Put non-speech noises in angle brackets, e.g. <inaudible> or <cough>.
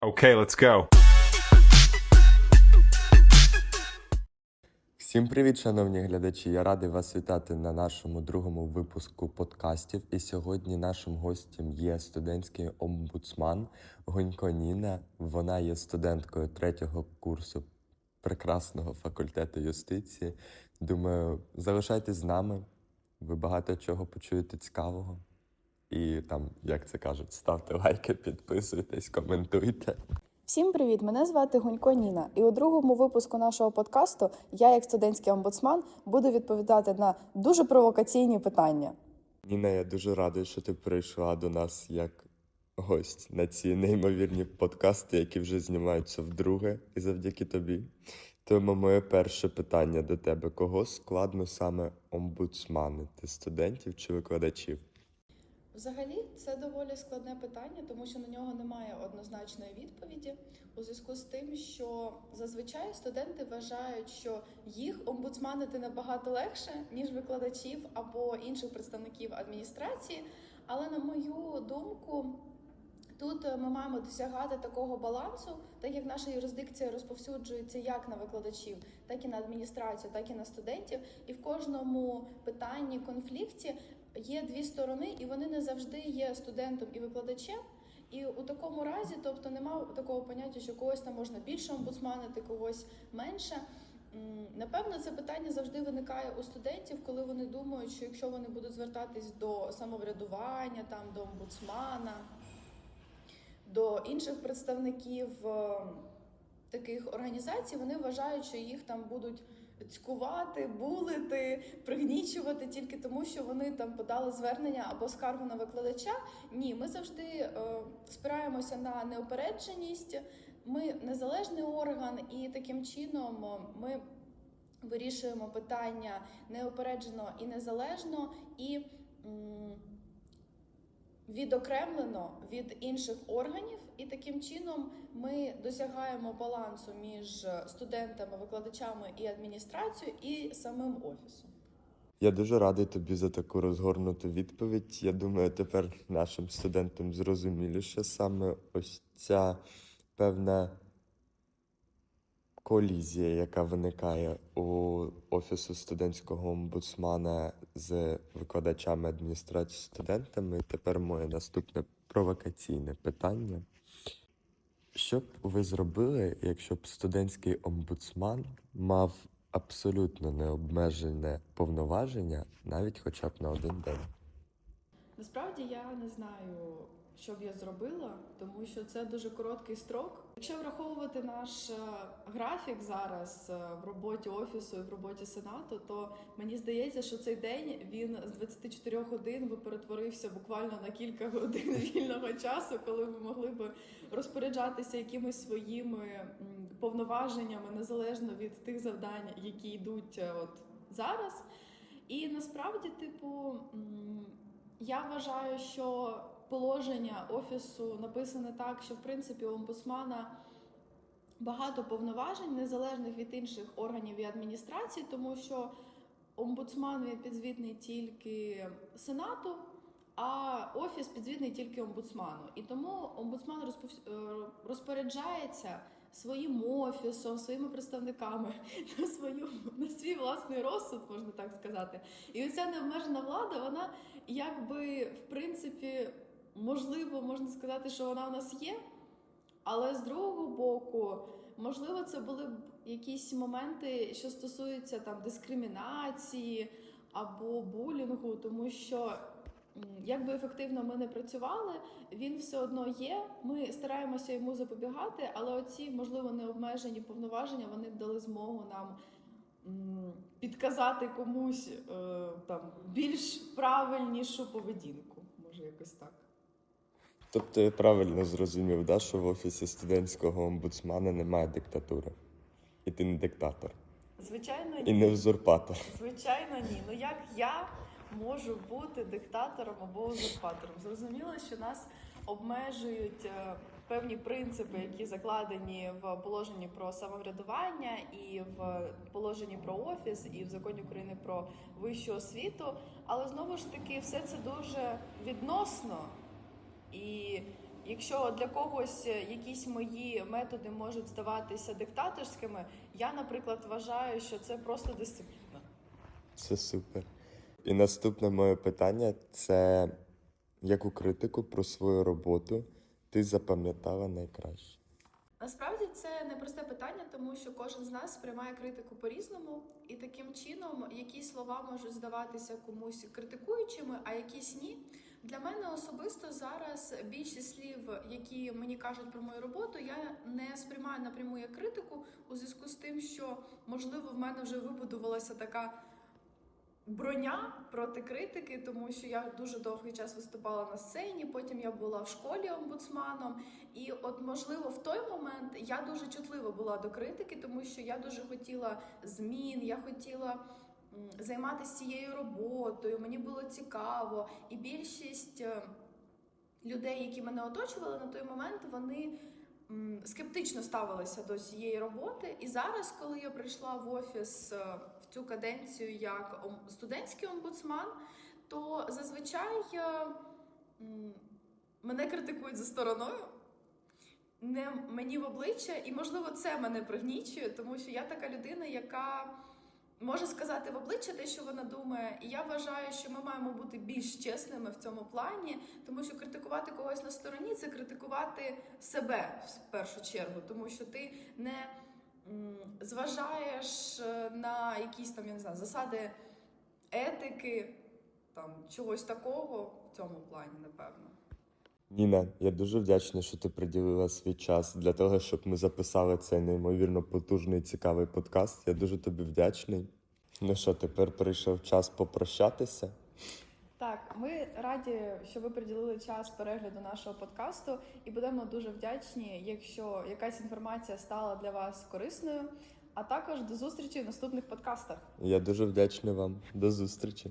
Okay, let's go. Всім привіт, шановні глядачі! Я радий вас вітати на нашому другому випуску подкастів. І сьогодні нашим гостем є студентський омбудсман Гонько Ніна. Вона є студенткою третього курсу прекрасного факультету юстиції. Думаю, залишайтесь з нами. Ви багато чого почуєте цікавого. І там, як це кажуть, ставте лайки, підписуйтесь, коментуйте. Всім привіт! Мене звати Гунько Ніна, і у другому випуску нашого подкасту я, як студентський омбудсман, буду відповідати на дуже провокаційні питання. Ніна, я дуже радий, що ти прийшла до нас як гость на ці неймовірні подкасти, які вже знімаються вдруге, і завдяки тобі. Тому моє перше питання до тебе: кого складно саме омбудсманити? Студентів чи викладачів? Взагалі, це доволі складне питання, тому що на нього немає однозначної відповіді. У зв'язку з тим, що зазвичай студенти вважають, що їх омбудсманити набагато легше, ніж викладачів або інших представників адміністрації. Але на мою думку, Тут ми маємо досягати такого балансу, так як наша юрисдикція розповсюджується як на викладачів, так і на адміністрацію, так і на студентів. І в кожному питанні конфлікті є дві сторони, і вони не завжди є студентом і викладачем. І у такому разі, тобто, немає такого поняття, що когось там можна більше омбудсманити, когось менше. Напевно, це питання завжди виникає у студентів, коли вони думають, що якщо вони будуть звертатись до самоврядування, там до омбудсмана до інших представників е, таких організацій, вони вважають, що їх там будуть цькувати, булити, пригнічувати тільки тому, що вони там подали звернення або скаргу на викладача. Ні, ми завжди е, спираємося на неупередженість. Ми незалежний орган, і таким чином е, ми вирішуємо питання неупереджено і незалежно і. м, відокремлено від інших органів, і таким чином ми досягаємо балансу між студентами, викладачами і адміністрацією і самим офісом. Я дуже радий тобі за таку розгорнуту відповідь. Я думаю, тепер нашим студентам зрозуміліше саме ось ця певна колізія, яка виникає у офісу студентського омбудсмана з викладачами адміністрації студентами. Тепер моє наступне провокаційне питання. Що б ви зробили, якщо б студентський омбудсман мав абсолютно необмежене повноваження, навіть хоча б на один день? Насправді я не знаю, що б я зробила, тому що це дуже короткий строк. Якщо враховувати наш е, графік зараз е, в роботі офісу і в роботі сенату, то мені здається, що цей день він з 24 годин би перетворився буквально на кілька годин <laughs> вільного часу, коли ми могли би розпоряджатися якимись своїми повноваженнями незалежно від тих завдань, які йдуть е, от зараз. І насправді, типу, я вважаю, що положення офісу написане так, що в принципі у омбудсмана багато повноважень, незалежних від інших органів і адміністрації, тому що омбудсман він підзвітний тільки сенату, а офіс підзвітний тільки омбудсману. І тому омбудсман е, розпоряджається своїм офісом, своїми представниками <laughs> на свою на свій власний розсуд, можна так сказати. І оця необмежена влада, вона якби в принципі можливо можна сказати, що вона в нас є. Але з другого боку, можливо, це були б якісь моменти, що стосуються там дискримінації або булінгу, тому що як би ефективно ми не працювали, він все одно є. Ми стараємося йому запобігати, але оці, можливо, необмежені повноваження вони б дали змогу нам підказати комусь е, там більш правильнішу поведінку. Може, якось так. Тобто я правильно зрозумів, да, що в офісі студентського омбудсмана немає диктатури. І ти не диктатор, Звичайно, ні. і не узурпатор. Звичайно, ні. Ну як я можу бути диктатором або узурпатором? Зрозуміло, що нас обмежують е, певні принципи, які закладені в положенні про самоврядування, і в положенні про офіс, і в законі України про вищу освіту. Але знову ж таки, все це дуже відносно. І Якщо для когось якісь мої методи можуть здаватися диктаторськими, я, наприклад, вважаю, що це просто дисципліна. Це супер. І наступне моє питання це яку критику про свою роботу ти запам'ятала найкраще? Насправді це непросте питання, тому що кожен з нас сприймає критику по-різному, і таким чином якісь слова можуть здаватися комусь критикуючими, а якісь ні. Для мене особисто зараз більшість слів, які мені кажуть про мою роботу, я не сприймаю напряму як критику у зв'язку з тим, що можливо в мене вже вибудувалася така броня проти критики, тому що я дуже довгий час виступала на сцені. Потім я була в школі омбудсманом. І от, можливо, в той момент я дуже чутлива була до критики, тому що я дуже хотіла змін, я хотіла займатися цією роботою. Мені було цікаво, і більшість е, людей, які мене оточували на той момент, вони скептично ставилися до цієї роботи. І зараз, коли я прийшла в офіс е, в цю каденцію як студентський омбудсман, то зазвичай мене критикують за стороною. Не мені в обличчя, і можливо це мене пригнічує, тому що я така людина, яка може сказати в обличчя те, що вона думає. І я вважаю, що ми маємо бути більш чесними в цьому плані, тому що критикувати когось на стороні це критикувати себе в першу чергу, тому що ти не зважаєш е, на якісь там я не знаю, засади етики, там чогось такого в цьому плані, напевно. Ніна, я дуже вдячний, що ти приділила свій час для того, щоб ми записали цей неймовірно потужний і цікавий подкаст. Я дуже тобі вдячний. Ну що, тепер прийшов час попрощатися. Так, ми раді, що ви приділили час перегляду нашого подкасту, і будемо дуже вдячні, якщо якась інформація стала для вас корисною. А також до зустрічі в наступних подкастах. Я дуже вдячний вам. До зустрічі.